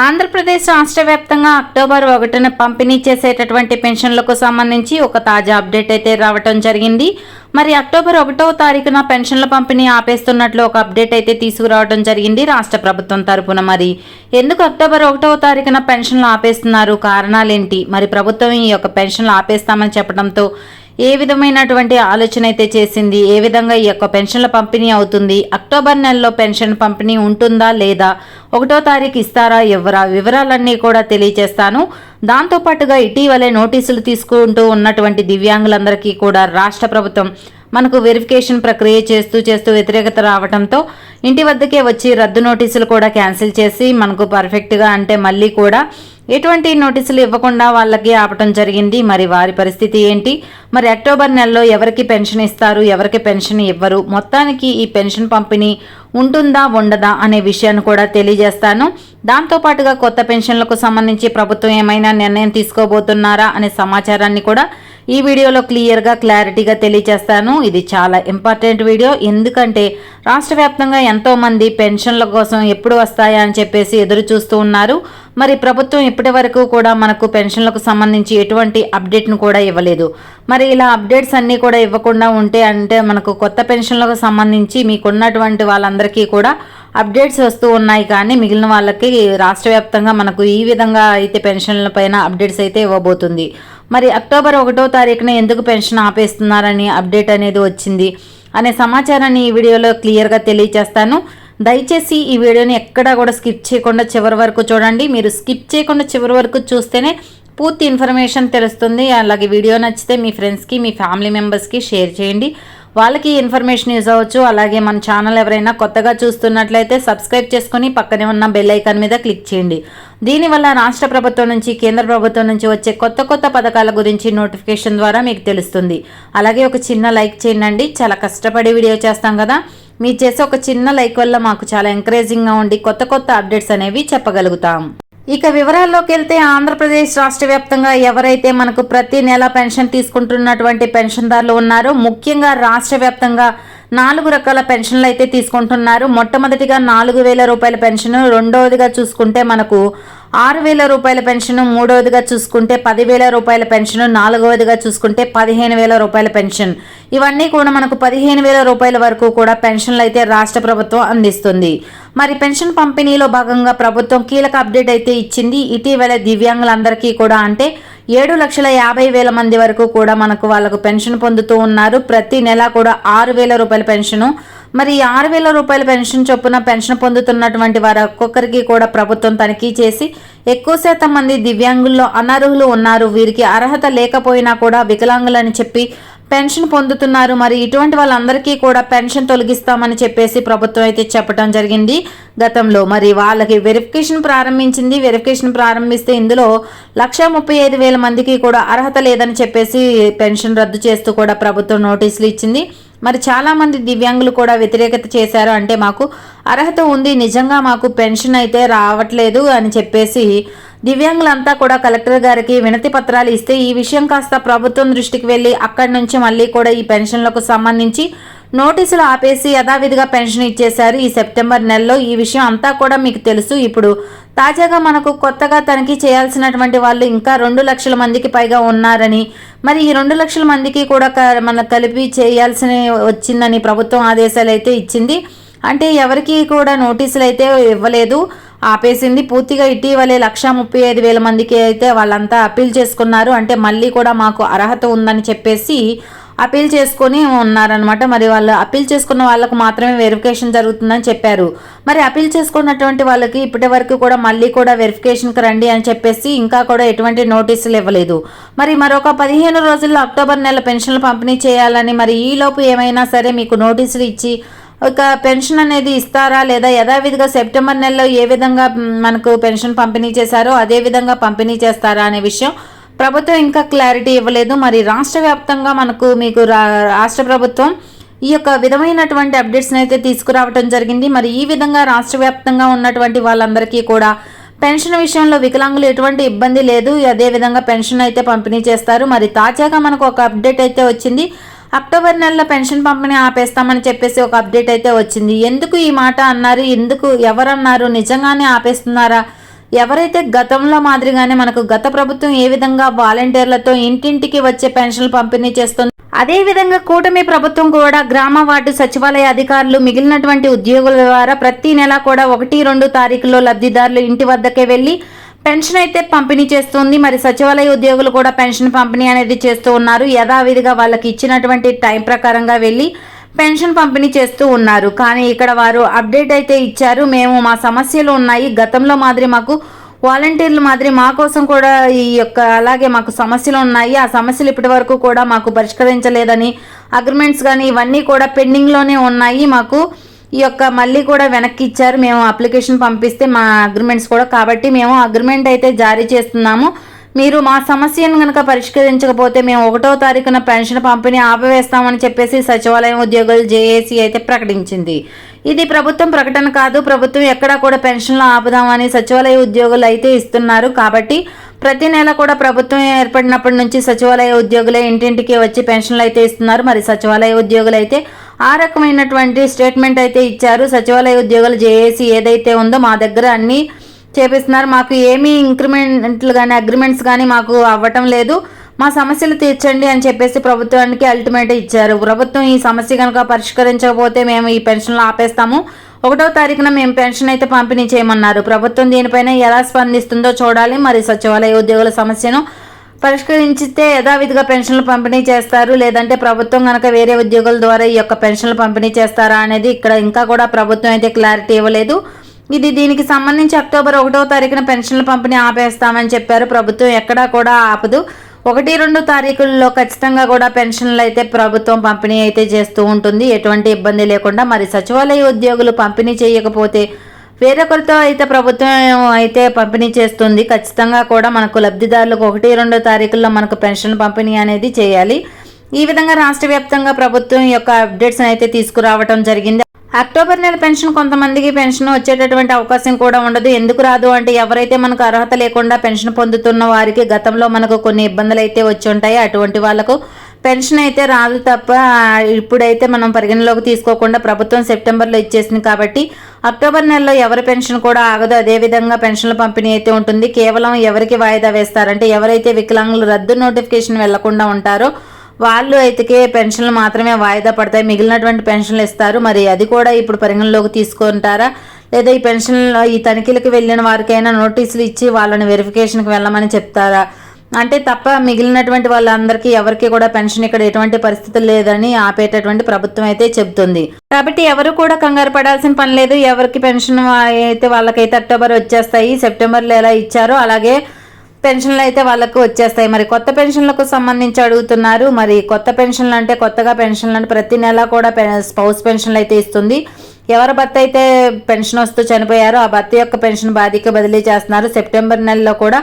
ఆంధ్రప్రదేశ్ రాష్ట్ర వ్యాప్తంగా అక్టోబర్ ఒకటిన పంపిణీ చేసేటటువంటి పెన్షన్లకు సంబంధించి ఒక తాజా అప్డేట్ అయితే రావటం జరిగింది. మరి అక్టోబర్ ఒకటవ తారీఖున పెన్షన్ల పంపిణీ ఆపేస్తున్నట్లు ఒక అప్డేట్ అయితే తీసుకురావడం జరిగింది రాష్ట్ర ప్రభుత్వం తరపున మరి. ఎందుకు అక్టోబర్ ఒకటవ తారీఖున పెన్షన్లు ఆపేస్తున్నారు? కారణాలేంటి? మరి ప్రభుత్వం ఈ యొక్క పెన్షన్లు ఆపేస్తామని చెప్పడంతో ఏ విధమైనటువంటి ఆలోచన అయితే చేసింది? ఏ విధంగా ఈ యొక్క పెన్షన్ల పంపిణీ అవుతుంది? అక్టోబర్ నెలలో పెన్షన్ పంపిణీ ఉంటుందా లేదా? ఒకటో తారీఖు ఇస్తారా? ఎవరా? వివరాలన్నీ కూడా తెలియజేస్తాను. దాంతోపాటుగా ఇటీవలే నోటీసులు తీసుకుంటూ ఉన్నటువంటి దివ్యాంగులందరికీ కూడా రాష్ట్ర ప్రభుత్వం మనకు వెరిఫికేషన్ ప్రక్రియ చేస్తూ చేస్తూ వ్యతిరేకత రావడంతో ఇంటి వద్దకే వచ్చి రద్దు నోటీసులు కూడా క్యాన్సిల్ చేసి మనకు పర్ఫెక్ట్గా అంటే మళ్ళీ కూడా ఎటువంటి నోటీసులు ఇవ్వకుండా వాళ్ళకి ఆపటం జరిగింది. మరి వారి పరిస్థితి ఏంటి? మరి అక్టోబర్ నెలలో ఎవరికి పెన్షన్ ఇస్తారు? ఎవరికి పెన్షన్ ఇవ్వరు? మొత్తానికి ఈ పెన్షన్ పంపిణీ ఉంటుందా ఉండదా అనే విషయాన్ని కూడా తెలియజేస్తాను. దాంతోపాటుగా కొత్త పెన్షన్లకు సంబంధించి ప్రభుత్వం ఏమైనా నిర్ణయం తీసుకోబోతున్నారా అనే సమాచారాన్ని కూడా ఈ వీడియోలో క్లియర్గా క్లారిటీగా తెలియజేస్తాను. ఇది చాలా ఇంపార్టెంట్ వీడియో. ఎందుకంటే రాష్ట్ర వ్యాప్తంగా ఎంతోమంది పెన్షన్ల కోసం ఎప్పుడు వస్తాయా అని చెప్పేసి ఎదురు చూస్తూ ఉన్నారు. మరి ప్రభుత్వం ఇప్పటి వరకు కూడా మనకు పెన్షన్లకు సంబంధించి ఎటువంటి అప్డేట్ను కూడా ఇవ్వలేదు. మరి ఇలా అప్డేట్స్ అన్నీ కూడా ఇవ్వకుండా ఉంటే అంటే మనకు కొత్త పెన్షన్లకు సంబంధించి మీకున్నటువంటి వాళ్ళందరికీ కూడా అప్డేట్స్ వస్తూ ఉన్నాయి. కానీ మిగిలిన వాళ్ళకి రాష్ట్ర వ్యాప్తంగా మనకు ఈ విధంగా అయితే పెన్షన్ల పైన అప్డేట్స్ అయితే ఇవ్వబోతుంది. మరి అక్టోబర్ ఒకటో తారీఖున ఎందుకు పెన్షన్ ఆపేస్తున్నారని అప్డేట్ అనేది వచ్చింది. అనే సమాచారాన్ని ఈ వీడియోలో క్లియర్గా తెలియజేస్తాను దయచేసి ఈ వీడియోని ఎక్కడా కూడా స్కిప్ చేయకుండా చివరి వరకు చూడండి. మీరు స్కిప్ చేయకుండా చివరి వరకు చూస్తేనే పూర్తి ఇన్ఫర్మేషన్ తెలుస్తుంది. అలాగే వీడియో నచ్చితే మీ ఫ్రెండ్స్కి మీ ఫ్యామిలీ మెంబర్స్కి షేర్ చేయండి. వాళ్ళకి ఇన్ఫర్మేషన్ యూజ్ అవ్వచ్చు. అలాగే మన ఛానల్ ఎవరైనా కొత్తగా చూస్తున్నట్లయితే సబ్స్క్రైబ్ చేసుకుని పక్కనే ఉన్న బెల్ ఐకాన్ మీద క్లిక్ చేయండి. దీనివల్ల రాష్ట్ర ప్రభుత్వం నుంచి కేంద్ర ప్రభుత్వం నుంచి వచ్చే కొత్త కొత్త పథకాల గురించి నోటిఫికేషన్ ద్వారా మీకు తెలుస్తుంది. అలాగే ఒక చిన్న లైక్ చేయండి చాలా కష్టపడి వీడియో చేస్తాం కదా. మీరు చేసే ఒక చిన్న లైక్ వల్ల మాకు చాలా ఎంకరేజింగ్గా ఉండి కొత్త కొత్త అప్డేట్స్ అనేవి చెప్పగలుగుతాం. ఇక వివరాల్లోకి వెళ్తే ఆంధ్రప్రదేశ్ రాష్ట్ర వ్యాప్తంగా ఎవరైతే మనకు ప్రతి నెల పెన్షన్ తీసుకుంటున్నటువంటి పెన్షన్దారులు ఉన్నారో ముఖ్యంగా రాష్ట్ర వ్యాప్తంగా నాలుగు రకాల పెన్షన్లు అయితే తీసుకుంటున్నారు. మొట్టమొదటిగా నాలుగు వేల రూపాయల పెన్షన్ రెండవదిగా చూసుకుంటే మనకు ఆరు వేల రూపాయల పెన్షన్ మూడవదిగా చూసుకుంటే పదివేల రూపాయల పెన్షన్ నాలుగవదిగా చూసుకుంటే పదిహేను వేల రూపాయల పెన్షన్. ఇవన్నీ కూడా మనకు పదిహేను వేల రూపాయల వరకు కూడా పెన్షన్లు అయితే రాష్ట్ర ప్రభుత్వం అందిస్తుంది. మరి పెన్షన్ పంపిణీలో భాగంగా ప్రభుత్వం కీలక అప్డేట్ అయితే ఇచ్చింది. ఇటీవల దివ్యాంగులందరికీ కూడా అంటే ఏడు లక్షల యాభై వేల మంది వరకు కూడా మనకు వాళ్ళకు పెన్షన్ పొందుతూ ఉన్నారు. ప్రతి నెల కూడా ఆరు వేల రూపాయల పెన్షను మరి ఆరు వేల రూపాయల పెన్షన్ చొప్పున పెన్షన్ పొందుతున్నటువంటి వారు ఒక్కొక్కరికి కూడా ప్రభుత్వం తనిఖీ చేసి ఎక్కువ శాతం మంది దివ్యాంగుల్లో అనర్హులు ఉన్నారు. వీరికి అర్హత లేకపోయినా కూడా వికలాంగులని చెప్పి పెన్షన్ పొందుతున్నారు. మరి ఇటువంటి వాళ్ళందరికీ కూడా పెన్షన్ తొలగిస్తామని చెప్పేసి ప్రభుత్వం అయితే చెప్పడం జరిగింది గతంలో. మరి వాళ్ళకి వెరిఫికేషన్ ప్రారంభించింది. వెరిఫికేషన్ ప్రారంభిస్తే ఇందులో లక్ష ముప్పై ఐదు వేల మందికి కూడా అర్హత లేదని చెప్పేసి పెన్షన్ రద్దు చేస్తూ కూడా ప్రభుత్వం నోటీసులు ఇచ్చింది. మరి చాలామంది దివ్యాంగులు కూడా వ్యతిరేకత చేశారు. అంటే మాకు అర్హత ఉంది నిజంగా మాకు పెన్షన్ అయితే రావట్లేదు అని చెప్పేసి దివ్యాంగులంతా కూడా కలెక్టర్ గారికి వినతి పత్రాలు ఇస్తే ఈ విషయం కాస్త ప్రభుత్వం దృష్టికి వెళ్ళి అక్కడి నుంచి మళ్ళీ కూడా ఈ పెన్షన్లకు సంబంధించి నోటీసులు ఆపేసి యథావిధిగా పెన్షన్ ఇచ్చేశారు. ఈ సెప్టెంబర్ నెలలో ఈ విషయం అంతా కూడా మీకు తెలుసు. ఇప్పుడు తాజాగా మనకు కొత్తగా తనిఖీ చేయాల్సినటువంటి వాళ్ళు ఇంకా రెండు లక్షల మందికి పైగా ఉన్నారని మరి ఈ రెండు లక్షల మందికి కూడా మన కలిపి చేయాల్సిన వచ్చిందని ప్రభుత్వం ఆదేశాలు అయితే ఇచ్చింది. అంటే ఎవరికి కూడా నోటీసులు అయితే ఇవ్వలేదు. ఆపేసింది పూర్తిగా ఇటీవలే లక్ష ముప్పై ఐదు వేల మందికి అయితే వాళ్ళంతా అప్పీల్ చేసుకున్నారు. అంటే మళ్ళీ కూడా మాకు అర్హత ఉందని చెప్పేసి అపీల్ చేసుకొని ఉన్నారనమాట మరి వాళ్ళు అప్పీల్ చేసుకున్న వాళ్ళకు మాత్రమే వెరిఫికేషన్ జరుగుతుందని చెప్పారు. మరి అపీల్ చేసుకున్నటువంటి వాళ్ళకి ఇప్పటి వరకు కూడా మళ్ళీ కూడా వెరిఫికేషన్కి రండి అని చెప్పేసి ఇంకా కూడా ఎటువంటి నోటీసులు ఇవ్వలేదు. మరి మరొక పదిహేను రోజుల్లో అక్టోబర్ నెల పెన్షన్లు పంపిణీ చేయాలని మరి ఈలోపు ఏమైనా సరే మీకు నోటీసులు ఇచ్చి ఒక పెన్షన్ అనేది ఇస్తారా? లేదా యథావిధిగా సెప్టెంబర్ నెలలో ఏ విధంగా మనకు పెన్షన్ పంపిణీ చేశారో అదే విధంగా పంపిణీ చేస్తారా అనే విషయం ప్రభుత్వం ఇంకా క్లారిటీ ఇవ్వలేదు. మరి రాష్ట్ర వ్యాప్తంగా మనకు మీకు రాష్ట్ర ప్రభుత్వం ఈ యొక్క విధమైనటువంటి అప్డేట్స్ని అయితే తీసుకురావడం జరిగింది. మరి ఈ విధంగా రాష్ట్ర వ్యాప్తంగా ఉన్నటువంటి వాళ్ళందరికీ కూడా పెన్షన్ విషయంలో వికలాంగులు ఎటువంటి ఇబ్బంది లేదు. అదేవిధంగా పెన్షన్ అయితే పంపిణీ చేస్తారు. మరి తాజాగా మనకు ఒక అప్డేట్ అయితే వచ్చింది. అక్టోబర్ నెలలో పెన్షన్ పంపిణీ ఆపేస్తామని చెప్పేసి ఒక అప్డేట్ అయితే వచ్చింది. ఎందుకు ఈ మాట అన్నారు? ఎందుకు ఎవరన్నారు? నిజంగానే ఆపేస్తున్నారా? ఎవరైతే గతంలో మాదిరిగానే మనకు గత ప్రభుత్వం ఏ విధంగా వాలంటీర్లతో ఇంటింటికి వచ్చే పెన్షన్లు పంపిణీ చేస్తుంది అదే విధంగా కూటమి ప్రభుత్వం కూడా గ్రామ వార్డు సచివాలయ అధికారులు మిగిలినటువంటి ఉద్యోగుల ద్వారా ప్రతి నెల కూడా ఒకటి రెండు తారీఖులో లబ్ధిదారులు ఇంటి వద్దకే వెళ్ళి పెన్షన్ అయితే పంపిణీ చేస్తుంది. మరి సచివాలయ ఉద్యోగులు కూడా పెన్షన్ పంపిణీ అనేది చేస్తూ ఉన్నారు. యథావిధిగా వాళ్ళకి ఇచ్చినటువంటి టైం ప్రకారంగా వెళ్ళి పెన్షన్ పంపిణీ చేస్తూ ఉన్నారు. కానీ ఇక్కడ వారు అప్డేట్ అయితే ఇచ్చారు. మేము మా సమస్యలు ఉన్నాయి. గతంలో మాదిరి మాకు వాలంటీర్లు మాదిరి మా కోసం కూడా ఈ యొక్క అలాగే మాకు సమస్యలు ఉన్నాయి. ఆ సమస్యలు ఇప్పటి వరకు కూడా మాకు పరిష్కరించలేదని అగ్రిమెంట్స్ కానీ ఇవన్నీ కూడా పెండింగ్లోనే ఉన్నాయి. మాకు ఈ యొక్క మళ్ళీ కూడా వెనక్కి ఇచ్చారు. మేము అప్లికేషన్ పంపిస్తే మా అగ్రిమెంట్స్ కూడా. కాబట్టి మేము అగ్రిమెంట్ అయితే జారీ చేస్తున్నాము. మీరు మా సమస్యను కనుక పరిష్కరించకపోతే మేము ఒకటో తారీఖున పెన్షన్ పంపిణీ ఆపివేస్తామని చెప్పేసి సచివాలయం ఉద్యోగులు జేఏసీ అయితే ప్రకటించింది. ఇది ప్రభుత్వం ప్రకటన కాదు ప్రభుత్వం ఎక్కడా కూడా పెన్షన్లు ఆపుదామని సచివాలయ ఉద్యోగులు అయితే ఇస్తున్నారు. కాబట్టి ప్రతి నెల కూడా ప్రభుత్వం ఏర్పడినప్పటి నుంచి సచివాలయ ఉద్యోగులే ఇంటింటికి వచ్చి పెన్షన్లు అయితే ఇస్తున్నారు. మరి సచివాలయ ఉద్యోగులు అయితే ఆ రకమైనటువంటి స్టేట్మెంట్ అయితే ఇచ్చారు. సచివాలయ ఉద్యోగులు జేఏసీ ఏదైతే ఉందో మా దగ్గర అన్ని చేపిస్తున్నారు. మాకు ఏమీ ఇంక్రిమెంట్లు కానీ అగ్రిమెంట్స్ కానీ మాకు అవ్వటం లేదు. మా సమస్యలు తీర్చండి అని చెప్పేసి ప్రభుత్వానికి అల్టిమేట్ ఇచ్చారు. ప్రభుత్వం ఈ సమస్య కనుక పరిష్కరించకపోతే మేము ఈ పెన్షన్లు ఆపేస్తాము. ఒకటో తారీఖున మేము పెన్షన్ అయితే పంపిణీ చేయమన్నారు. ప్రభుత్వం దీనిపైన ఎలా స్పందిస్తుందో చూడాలి. మరి సచివాలయ ఉద్యోగుల సమస్యను పరిష్కరించితే యథావిధిగా పెన్షన్లు పంపిణీ చేస్తారు. లేదంటే ప్రభుత్వం కనుక వేరే ఉద్యోగుల ద్వారా ఈ యొక్క పెన్షన్లు పంపిణీ చేస్తారా అనేది ఇక్కడ ఇంకా కూడా ప్రభుత్వం అయితే క్లారిటీ ఇవ్వలేదు. ఇది దీనికి సంబంధించి అక్టోబర్ ఒకటో తారీఖున పెన్షన్ల పంపిణీ ఆపేస్తామని చెప్పారు. ప్రభుత్వం ఎక్కడా కూడా ఆపదు. ఒకటి రెండు తారీఖుల్లో ఖచ్చితంగా కూడా పెన్షన్లు అయితే ప్రభుత్వం పంపిణీ అయితే చేస్తూ ఉంటుంది. ఎటువంటి ఇబ్బంది లేకుండా మరి సచివాలయ ఉద్యోగులు పంపిణీ చేయకపోతే వేరొకరితో అయితే ప్రభుత్వం అయితే పంపిణీ చేస్తుంది. ఖచ్చితంగా కూడా మనకు లబ్ధిదారులకు ఒకటి రెండు తారీఖుల్లో మనకు పెన్షన్ పంపిణీ అనేది చేయాలి. ఈ విధంగా రాష్ట్ర వ్యాప్తంగా ప్రభుత్వం యొక్క అప్డేట్స్ అయితే తీసుకురావడం జరిగింది. అక్టోబర్ నెల పెన్షన్ కొంతమందికి పెన్షన్ వచ్చేటటువంటి అవకాశం కూడా ఉండదు. ఎందుకు రాదు అంటే ఎవరైతే మనకు అర్హత లేకుండా పెన్షన్ పొందుతున్న వారికి గతంలో మనకు కొన్ని ఇబ్బందులు అయితే వచ్చి ఉంటాయి. అటువంటి వాళ్ళకు పెన్షన్ అయితే రాదు తప్ప ఇప్పుడైతే మనం పరిగణలోకి తీసుకోకుండా ప్రభుత్వం సెప్టెంబర్లో ఇచ్చేసింది కాబట్టి అక్టోబర్ నెలలో ఎవరి పెన్షన్ కూడా ఆగదు. అదేవిధంగా పెన్షన్ల పంపిణీ అయితే ఉంటుంది. కేవలం ఎవరికి వాయిదా వేస్తారంటే ఎవరైతే వికలాంగులు రద్దు నోటిఫికేషన్ వెళ్ళకుండా ఉంటారో వాళ్ళు అయితే పెన్షన్లు మాత్రమే వాయిదా పడతాయి. మిగిలినటువంటి పెన్షన్లు ఇస్తారు. మరి అది కూడా ఇప్పుడు పరిగణలోకి తీసుకుంటారా? లేదా ఈ పెన్షన్ ఈ తనిఖీలకు వెళ్ళిన వారికైనా నోటీసులు ఇచ్చి వాళ్ళని వెరిఫికేషన్కి వెళ్ళమని చెప్తారా? అంటే తప్ప మిగిలినటువంటి వాళ్ళందరికీ ఎవరికి కూడా పెన్షన్ ఇక్కడ ఎటువంటి పరిస్థితి లేదని ఆపేటటువంటి ప్రభుత్వం అయితే చెబుతుంది. కాబట్టి ఎవరు కూడా కంగారు పడాల్సిన పని లేదు. ఎవరికి పెన్షన్ అయితే వాళ్ళకైతే అక్టోబర్ వచ్చేస్తాయి. సెప్టెంబర్లో ఎలా ఇచ్చారో అలాగే పెన్షన్లు అయితే వాళ్ళకు వచ్చేస్తాయి. మరి కొత్త పెన్షన్లకు సంబంధించి అడుగుతున్నారు. మరి కొత్త పెన్షన్లు అంటే కొత్తగా పెన్షన్లు అంటే ప్రతి నెల కూడా స్పౌస్ పెన్షన్లు అయితే ఇస్తుంది. ఎవరి భర్త అయితే పెన్షన్ వస్తూ చనిపోయారో ఆ భర్త యొక్క పెన్షన్ బాధ్యత బదిలీ చేస్తున్నారు. సెప్టెంబర్ నెలలో కూడా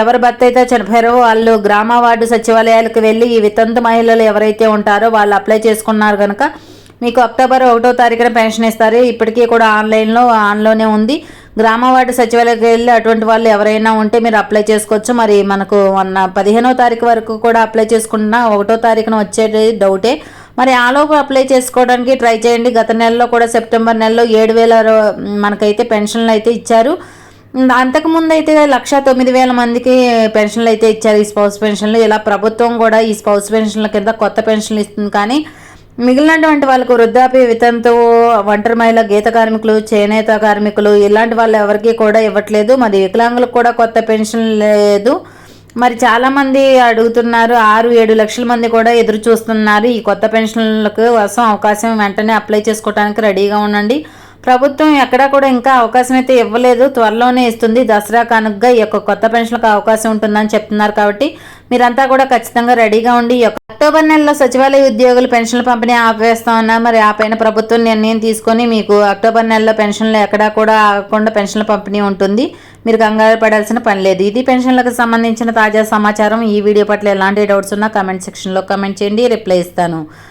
ఎవరి భర్త అయితే చనిపోయారో వాళ్ళు గ్రామ వార్డు సచివాలయాలకు వెళ్ళి ఈ వితంతు మహిళలు ఎవరైతే ఉంటారో వాళ్ళు అప్లై చేసుకున్నారు కనుక మీకు అక్టోబర్ ఒకటో తారీఖున పెన్షన్ ఇస్తారు. ఇప్పటికీ కూడా ఆన్లైన్లో ఆన్లోనే ఉంది. గ్రామ వార్డు సచివాలయకి వెళ్ళి అటువంటి వాళ్ళు ఎవరైనా ఉంటే మీరు అప్లై చేసుకోవచ్చు. మరి మనకు మొన్న పదిహేనో తారీఖు వరకు కూడా అప్లై చేసుకున్న ఒకటో తారీఖున వచ్చేది డౌటే. మరి ఆలోపు అప్లై చేసుకోవడానికి ట్రై చేయండి. గత నెలలో కూడా సెప్టెంబర్ నెలలో ఏడు వేల మనకైతే పెన్షన్లు అయితే ఇచ్చారు. అంతకుముందు అయితే లక్ష తొమ్మిది వేల మందికి పెన్షన్లు అయితే ఇచ్చారు ఈ స్పౌస్ పెన్షన్లు. ఇలా ప్రభుత్వం కూడా ఈ స్పౌస్ పెన్షన్ల కింద కొత్త పెన్షన్లు ఇస్తుంది. కానీ మిగిలినటువంటి వాళ్ళకు వృద్ధాప్య వితంతో ఒంటరి మహిళ గీత కార్మికులు చేనేత కార్మికులు ఇలాంటి వాళ్ళు ఎవరికి కూడా ఇవ్వట్లేదు. మరి వికలాంగులకు కూడా కొత్త పెన్షన్ లేదు. మరి చాలామంది అడుగుతున్నారు ఆరు ఏడు లక్షల మంది కూడా ఎదురు చూస్తున్నారు. ఈ కొత్త పెన్షన్లకు కోసం అవకాశం వెంటనే అప్లై చేసుకోవడానికి రెడీగా ఉండండి. ప్రభుత్వం ఎక్కడా కూడా ఇంకా అవకాశం అయితే ఇవ్వలేదు. త్వరలోనే ఇస్తుంది. దసరా కానుకగా ఈ యొక్క కొత్త పెన్షన్లకు అవకాశం ఉంటుందని చెప్తున్నారు కాబట్టి మీరంతా కూడా ఖచ్చితంగా రెడీగా ఉండి అక్టోబర్ నెలలో సచివాలయ ఉద్యోగులు పెన్షన్ల పంపిణీ ఆపేస్తామన్నా మరి ఆ పైన ప్రభుత్వం నిర్ణయం తీసుకొని మీకు అక్టోబర్ నెలలో పెన్షన్లు ఎక్కడా కూడా ఆగకుండా పెన్షన్ల పంపిణీ ఉంటుంది. మీరు కంగారు పడాల్సిన పని లేదు. ఇది పెన్షన్లకు సంబంధించిన తాజా సమాచారం. ఈ వీడియో పట్ల ఎలాంటి డౌట్స్ ఉన్నా కమెంట్ సెక్షన్లో కమెంట్ చేయండి. రిప్లై ఇస్తాను.